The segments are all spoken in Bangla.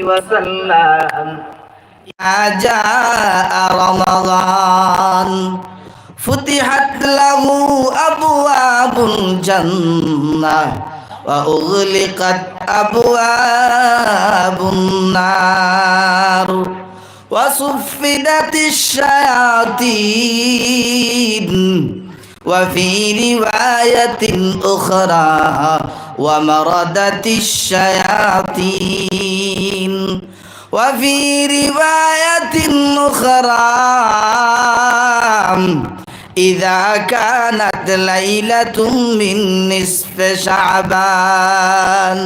وسلم يا جاء رمضان فتحت له أبواب الجنة وأغلقت أبواب النار وصفدت الشياطين وفي رواية أخرى ومردت الشياطين. وفي رواية أخرى إذا كانت ليلة من نصف شعبان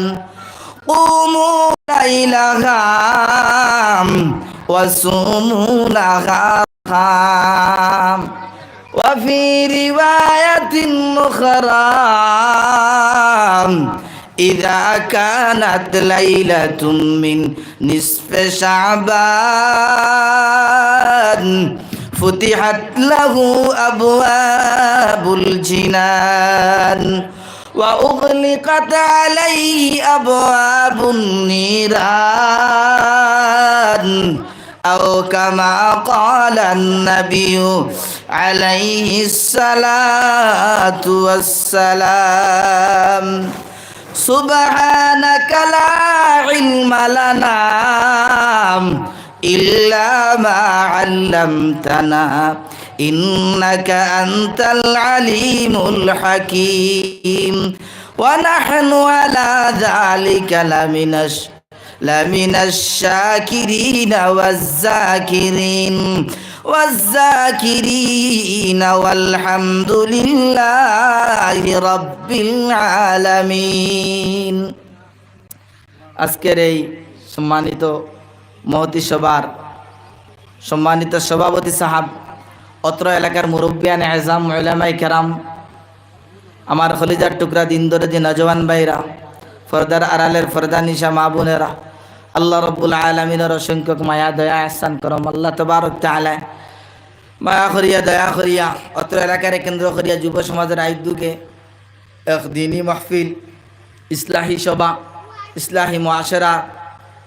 قوموا ليلها وصوموا نهارها وفي رواية أخرى إذا كانت ليلة من نصف شعبان فتحت له أبواب الجنان وأغلقت عليه أبواب النيران أو كما قال النبي عليه الصلاة والسلام সুবহানাকা লা ইলমা লানা ইল্লা মা 'আল্লামতানা ইন্নাকা আনতাল আলিমুল হাকীম। ওয়া নাহনু আলা যালিকা লামিনাশ লামিনাশ শাকিরিন ওয়াজ জাকিরিন والذاكرين والحمد لله رب العالمين আজকের এই সম্মানিত মহতি সভার সম্মানিত সভাপতি সাহাব অত্র এলাকার মুরব্বিয়ান এজাম ওলামাই কেরাম আমার খলিজার টুকরা দিন ধরে যে নজওয়ান ভাইরা ফরদার আড়ালের ফরদা নিশা মা বোনেরা আল্লাহ রব্বুল আলমিনের অসংখ্যক মায়া, দয়া আহসান করম, আল্লাহ তবারক তালায় মায়া করিয়া, দয়া করিয়া অত্র এলাকার কেন্দ্র করিয়া যুব সমাজের আইদুকে এক দিনী মাহফিল, ইসলাহী সভা, ইসলাহী মহাসেরা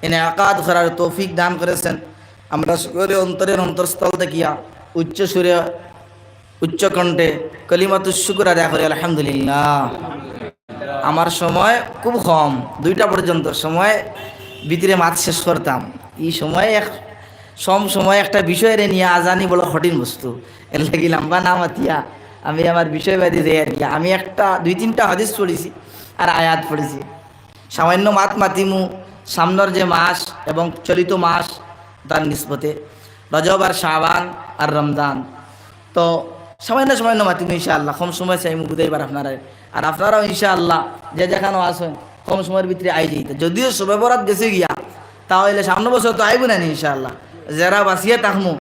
এনে আকাদ করার তৌফিক দান করেছেন। আমরা সকলে অন্তরের অন্তরস্থল দেখিয়া উচ্চ সুরে, উচ্চ কণ্ঠে কলিমাতুর শুকুর আদায় করি, আলহামদুলিল্লাহ। আমার সময় খুব কম, দুইটা পর্যন্ত সময় ভিতরে মাছ শেষ করতাম। এই সময় এক সম সময় একটা বিষয়ের নিয়ে আজানি বড় কঠিন বস্তু। এর লাগি লম্বা না মাতিয়া। আমি আমার বিষয়বাদী দেয় আর কি। আমি একটা দুই তিনটা হাদিস পড়েছি আর আয়াত পড়েছি। সামান্য মাত মাতিমু, সামনের যে মাস এবং চলিত মাস তার নিষ্পতে রজব আর শাবান আর রমজান। তো সামান্য সামান্য মাতিমু ইনশাআল্লাহ। কম সময় চাইমু বুঝাইবার আপনারা আর আপনারাও ইনশাআল্লাহ যে যেখানেও আসেন। কম সময়ের ভিতরে আই যাইতে। যদিও শুভে বরাত গেছে গিয়া, তাহলে সামনে বছর তো আইব না ইনশাআল্লাহ। যারা বাঁচিয়ে থাকমু